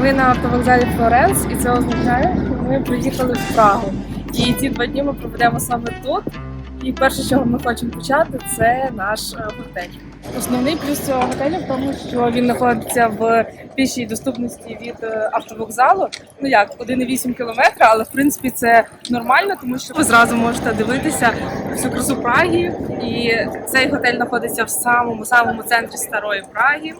Ми на автовокзалі Флоренс, і це означає, що ми приїхали в Прагу. І ці два дні ми проведемо саме тут. І перше, чого ми хочемо почати, це наш е, готель. Основний плюс цього готелю в тому, що він знаходиться в пішій доступності від е, автовокзалу. Ну як 1,8 кілометра, але в принципі це нормально, тому що ви зразу можете дивитися всю красу Праги. І цей готель знаходиться в самому самому центрі старої Праги.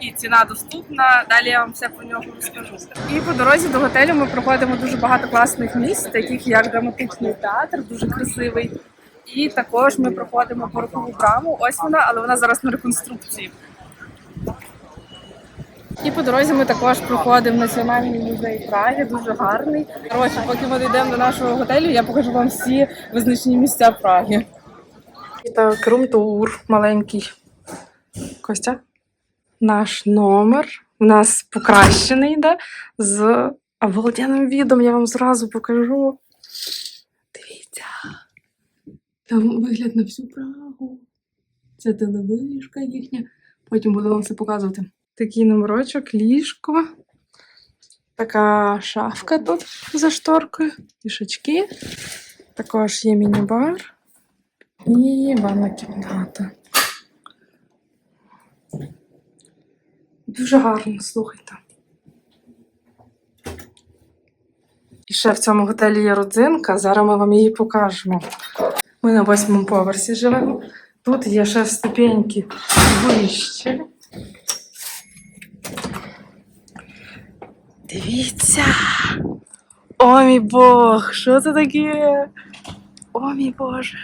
І ціна доступна. Далі я вам все про нього розкажу. І по дорозі до готелю ми проходимо дуже багато класних місць, таких як драматичний театр, дуже красивий. І також ми проходимо порохову браму. Ось вона, але вона зараз на реконструкції. І по дорозі ми також проходимо Національний музей Праги, дуже гарний. Коротше, поки ми дійдемо до нашого готелю, я покажу вам всі визначні місця Праги. Так, рум-тур маленький. Костя, наш номер у нас покращений йде з обалденним відом. Я вам зразу покажу. Дивіться. Там вигляд на всю Прагу. Це телевишка їхня. Потім буду вам все показувати. Такий номерочок, ліжко. Така шафка тут за шторкою, пішачки. Також є міні-бар і ванна кімната. Дуже гарно, слухайте. І ще в цьому готелі є родзинка. Зараз ми вам її покажемо. Ми на восьмому поверсі живемо. Тут є ще ступеньки вище. Дивіться. О мій Бог, що це таке? О мій Боже.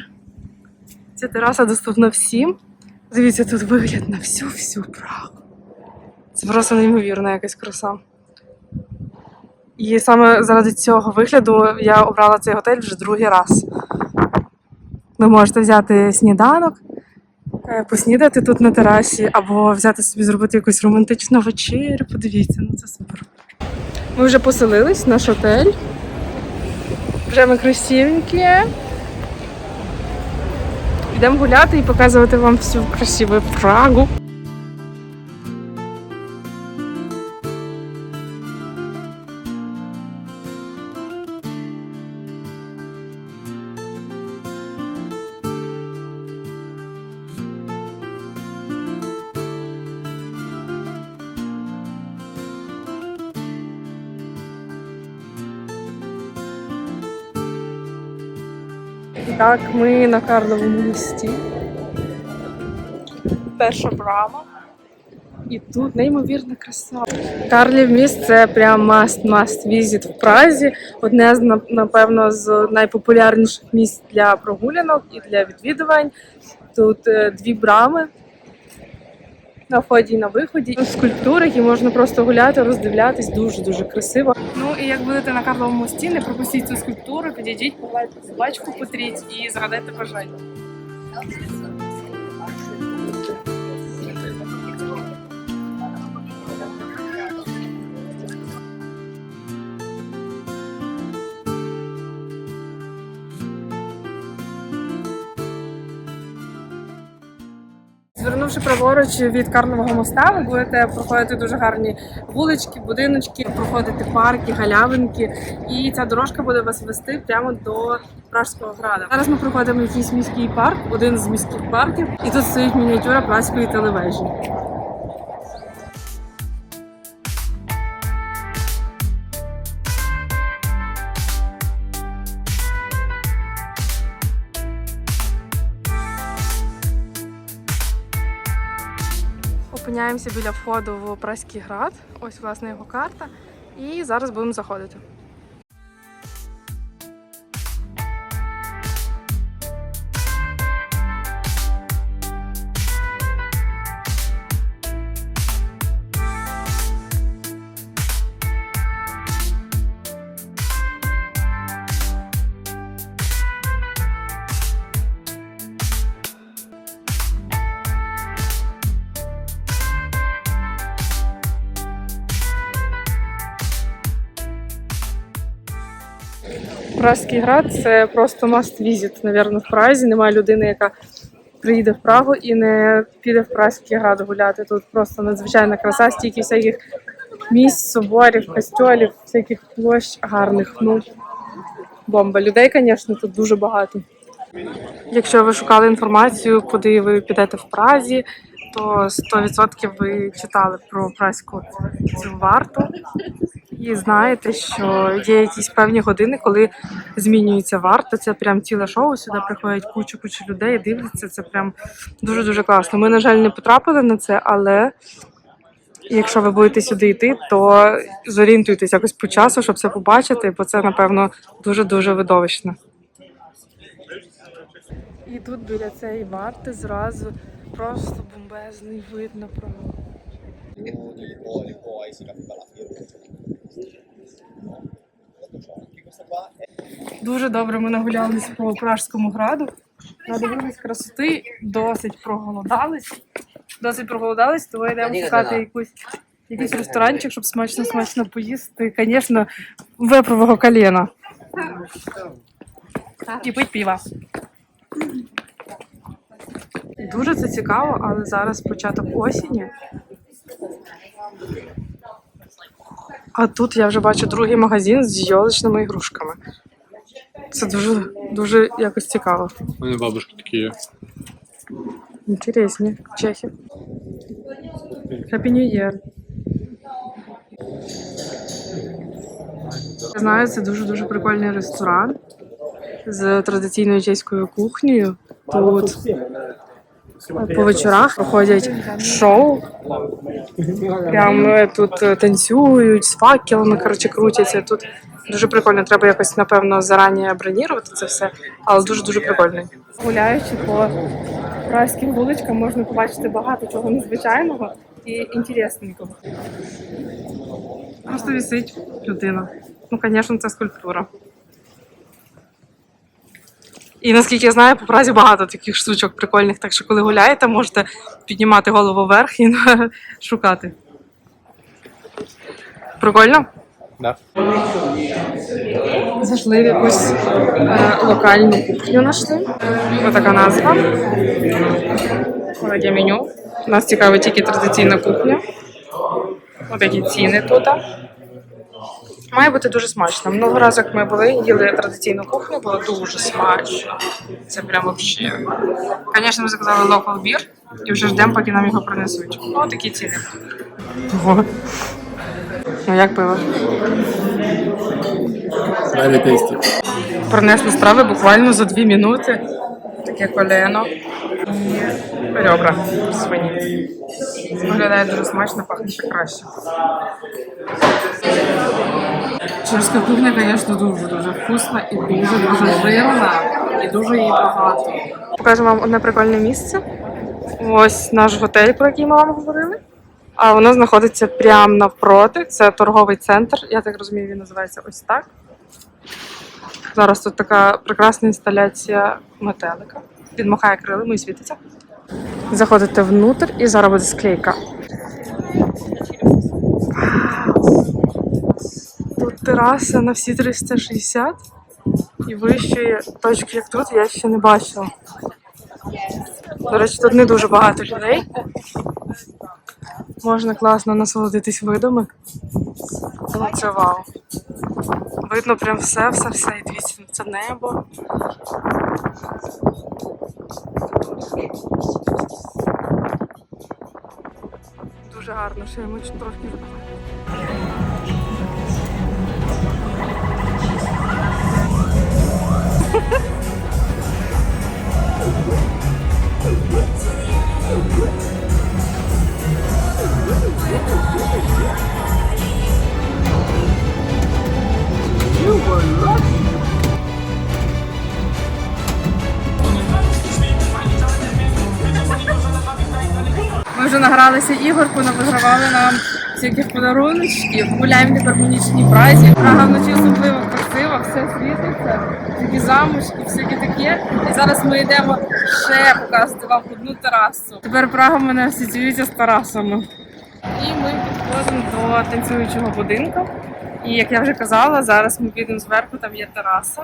Ця тераса доступна всім. Дивіться, тут вигляд на всю-всю Прагу. Це просто неймовірна якась краса. І саме заради цього вигляду я обрала цей готель вже другий раз. Ви можете взяти сніданок, е, поснідати тут на терасі, або взяти собі зробити якусь романтичну вечерю. Подивіться, ну це супер. Ми вже поселились в наш готель. Вже ми красивенькі. Йдемо гуляти і показувати вам всю красиву Прагу. І так, ми на Карловому місті. Перша брама. І тут неймовірна краса. Карлів міст це прям must-must візит в Празі. Одне з напевно з найпопулярніших місць для прогулянок і для відвідувань. Тут е, дві брами на вході і на виході. Тут скульптури, які можна просто гуляти, роздивлятись, дуже дуже красиво. Ну і як будете на Карловому мості, не пропустіть цю скульптуру, підійдіть, погладьте собачку, потріть і згадайте бажання. Звернувши праворуч від Карлового моста, ви будете проходити дуже гарні вулички, будиночки, проходити парки, галявинки, і ця дорожка буде вас вести прямо до Пражського града. Зараз ми проходимо якийсь міський парк, один з міських парків, і тут стоїть мініатюра Празької телевежі. Опиняємося біля входу в Праський град. Ось власне його карта. І зараз будемо заходити. Пражський град це просто must visit, напевно, в Празі. Немає людини, яка приїде в Прагу і не піде в Празький град гуляти. Тут просто надзвичайна краса, стільки всяких місць, соборів, костьолів, всяких площ гарних. Ну, бомба. Людей, звісно, тут дуже багато. Якщо ви шукали інформацію, куди ви підете в Празі, то 100% ви читали про празьку цю варту. І знаєте, що є якісь певні години, коли змінюється варта. Це прям ціле шоу. Сюди приходять кучу кучу людей, дивляться. Це прям дуже дуже класно. Ми, на жаль, не потрапили на це, але якщо ви будете сюди йти, то зорієнтуйтесь якось по часу, щоб це побачити, бо це, напевно, дуже дуже видовищно. І тут біля цієї варти зразу просто бомбезний вид на è Дуже добре ми нагулялись по Пражському граду. Надивились красоти, досить проголодались. Досить проголодались, тому йдемо шукати якусь, якийсь ресторанчик, щоб смачно-смачно поїсти. Звісно, вепрового коліна. І пить піва. Дуже це цікаво, але зараз початок осені. А тут я вже бачу другий магазин з йоличними ігрушками. Це дуже, дуже якось цікаво. У мене бабушки такі є. Інтересні чехи. Happy New Year. Я знаю, це дуже-дуже прикольний ресторан з традиційною чеською кухнею. Тут по вечорах проходять шоу. Прям е, тут е, танцюють з факелами, коротше, крутяться. Тут дуже прикольно. Треба якось, напевно, зарані бронірувати це все, але дуже-дуже прикольний. Гуляючи по празьким вуличкам, можна побачити багато чого незвичайного і інтересненького. Просто висить людина. Ну, звісно, це скульптура. І наскільки я знаю, по Празі багато таких штучок прикольних, так що коли гуляєте, можете піднімати голову вверх і шукати. Прикольно? Да. Зайшли в якусь е, локальну кухню знайшли. Ось така назва. Таке меню. Нас цікавить тільки традиційна кухня. Ось такі ціни тут. Має бути дуже смачно. Минулого разу, як ми були, їли традиційну кухню, було дуже смачно. Це прямо взагалі. Звісно, ми заказали local beer і вже ждемо, поки нам його принесуть. Ну, такі ціни. Ого. Ну, як пиво? Принесли страви буквально за дві минути. Таке колено ребра свині. Виглядає дуже смачно, пахне ще краще. Чешська кухня, звісно, дуже-дуже вкусна і дуже-дуже жирна, і дуже її багато. Покажу вам одне прикольне місце. Ось наш готель, про який ми вам говорили. А воно знаходиться прямо навпроти. Це торговий центр. Я так розумію, він називається ось так. Зараз тут така прекрасна інсталяція метелика. Він махає крилами і світиться. Заходите внутрь і зараз буде склейка. Тут тераса на всі 360 і вищої точки, як тут, я ще не бачила. До речі, тут не дуже багато людей. Можна класно насолодитись видами. Ну, це вау. Видно прям все, все, все. І дивіться це небо. Дуже гарно, що я мочу трошки. Ми вже награлися ігор, понавигравали нам всяких подаруночків. Гуляємо тепер нічній празі. Прага вночі особливо красива, все світиться, такі замушки, всяке таке. І зараз ми йдемо ще показати вам одну терасу. Тепер Прага в мене асоціюється з терасами. І ми підходимо до танцюючого будинку. І як я вже казала, зараз ми підемо зверху, там є тераса.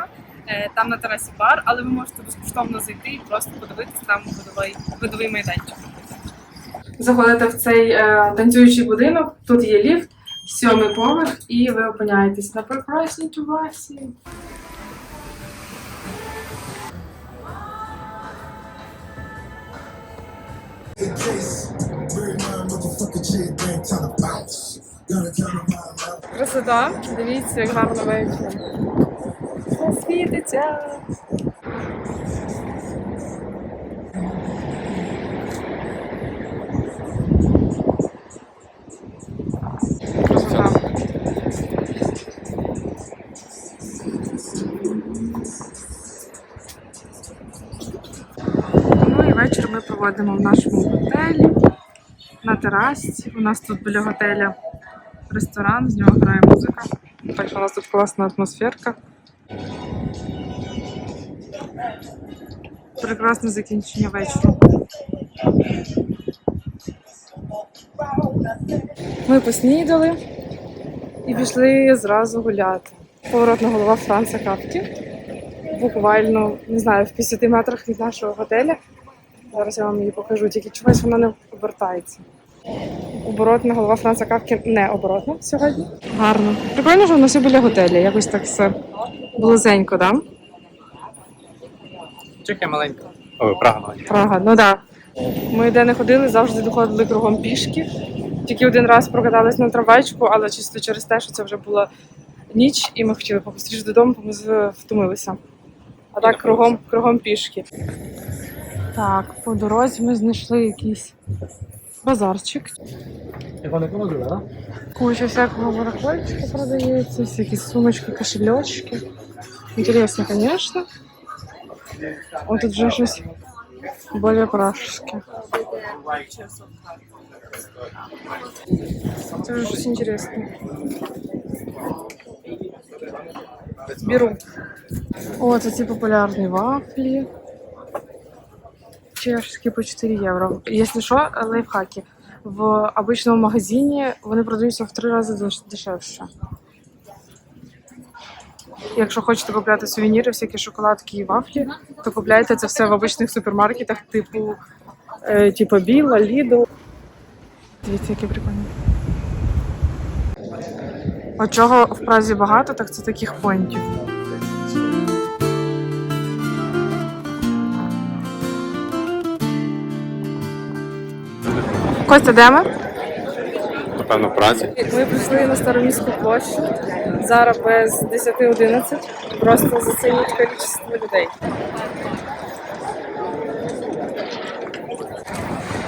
Е, Там на терасі бар, але ви можете безкоштовно зайти і просто подивитися там видовий, видовий майданчик. Заходите в цей е, танцюючий будинок, тут є ліфт. сьомий поверх, і ви опиняєтесь на прекрасній терасі. Красота, дивіться, як гарно вечір. Світиться. Проводимо в нашому готелі на терасі. У нас тут біля готеля ресторан, з нього грає музика. Так у нас тут класна атмосферка. Прекрасне закінчення вечора. Ми поснідали і пішли зразу гуляти. Поворотна голова Франца Капки. Буквально, не знаю, в 50 метрах від нашого готеля. Зараз я вам її покажу, тільки чогось вона не обертається. Оборотна голова Франца Капки не оборотна сьогодні. Гарно. Прикольно, що воно все біля готеля. Якось так все близенько, да? Чехія маленька. Ой, Прага маленька. Прага, ну так. Да. Ми де не ходили, завжди доходили кругом пішки. Тільки один раз прокатались на трамвайчику, але чисто через те, що це вже була ніч, і ми хотіли побыстріше додому, бо ми втомилися. А так кругом, кругом пішки. Так, по дорозі ми знайшли якийсь базарчик. Куча всякого барахольчика продається, всякі сумочки, кошельочки. Интересно, конечно. Вот тут же щось более пражське. Це вже щось інтересне. Беру. О, це ці популярні вафлі. Чешські по 4 євро. Якщо що, лайфхаки. В обичному магазині вони продаються в три рази дешевше. Якщо хочете купляти сувеніри, всякі шоколадки і вафлі, то купляйте це все в обичних супермаркетах, типу, е, типу Біла, Лідл. Дивіться, які прикольні. От чого в Празі багато, так це таких понтів. Костя, де ми? Напевно, в Празі. Ми прийшли на Староміську площу. Зараз без 10-11. Просто зацініть кількість людей.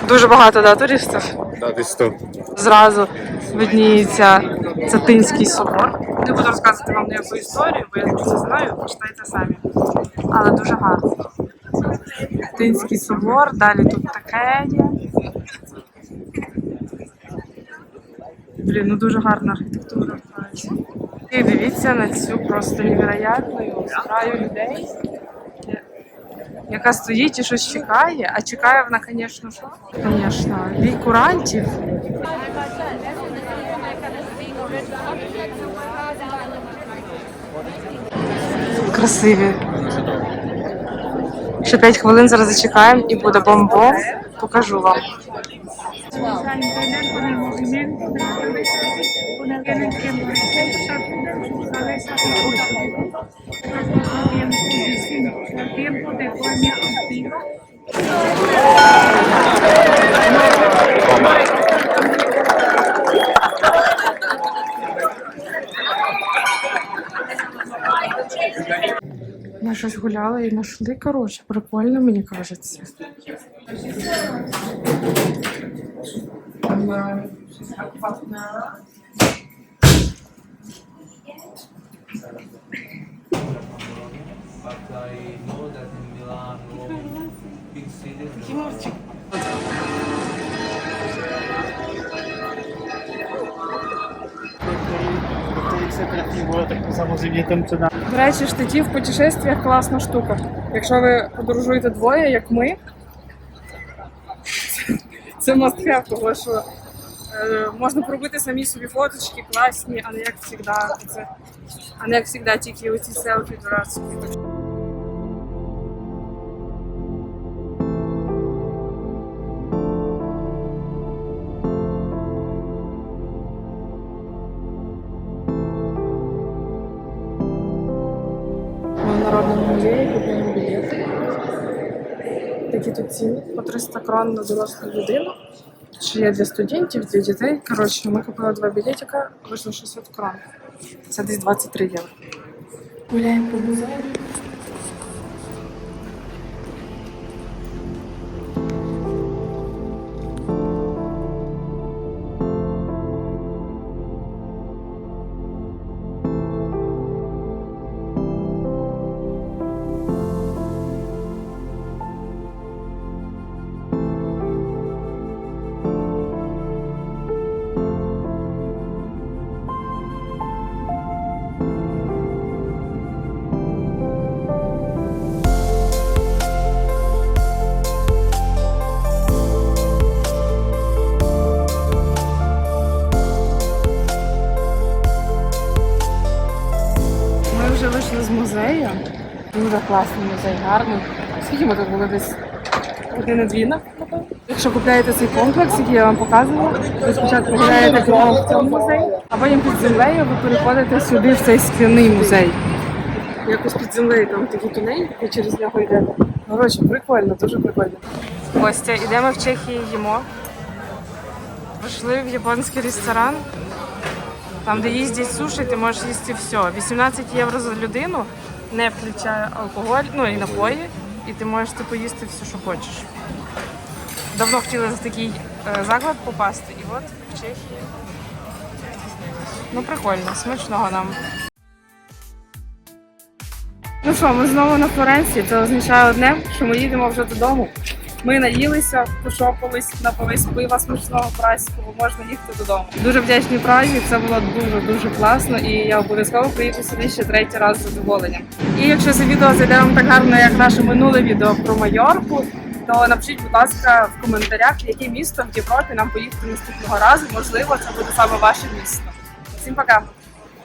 Дуже багато да, туристів. Да, десь тут. Зразу видніється Цатинський собор. Не буду розказувати вам ніяку історію, бо я це знаю, почитайте самі. Але дуже гарно. Цатинський собор, далі тут таке є. Блін, ну дуже гарна архітектура. І дивіться на цю просто невероятну зграю людей, яка стоїть і щось чекає, а чекає вона, звісно, що? Звісно, курантів. Красиві. Ще 5 хвилин зараз зачекаємо і буде бомбом. Покажу вам. Ми щось гуляли і знайшли, коротше, прикольно, мені кажеться. До речі, штатів в путешествиях класна штука. Якщо ви подорожуєте двоє, як ми, це must have, тому що е, можна пробити самі собі фоточки класні, а не як завжди. Це, а не як завжди тільки оці селфі дурацькі. Народному музеї купуємо білети. Такі тут ціни по 300 крон на дорослу людину. Чи є для студентів, для дітей. Коротше, ми купили два білетика, вийшло 600 крон. Це десь 23 євро. Гуляємо по музею. Музей, гарний. Скільки ми тут були десь години-дві, напевно. Якщо купляєте цей комплекс, який я вам показувала, ви спочатку гуляєте в цьому музеї, а потім під землею ви переходите сюди в цей скляний музей. Якось під землею там такий тунель, і через нього йдете. Коротше, прикольно, дуже прикольно. Костя, йдемо в Чехії їмо. Прийшли в японський ресторан. Там, де їздять суші, ти можеш їсти все. 18 євро за людину, не включає алкоголь, ну і напої, і ти можеш типу їсти все, що хочеш. Давно хотіли в такий е, заклад попасти, і от в Чехії. Ну, прикольно, смачного нам. Ну що, ми знову на Флоренції. Це означає одне, що ми їдемо вже додому. Ми наїлися, пошопились, напились пива смачного праського, можна їхати додому. Дуже вдячні Празі, це було дуже дуже класно, і я обов'язково приїду сюди ще третій раз з задоволенням. І якщо це відео зайде вам так гарно, як наше минуле відео про Майорку, то напишіть, будь ласка, в коментарях, яке місто в Європі нам поїхати наступного разу. Можливо, це буде саме ваше місто. Всім пока!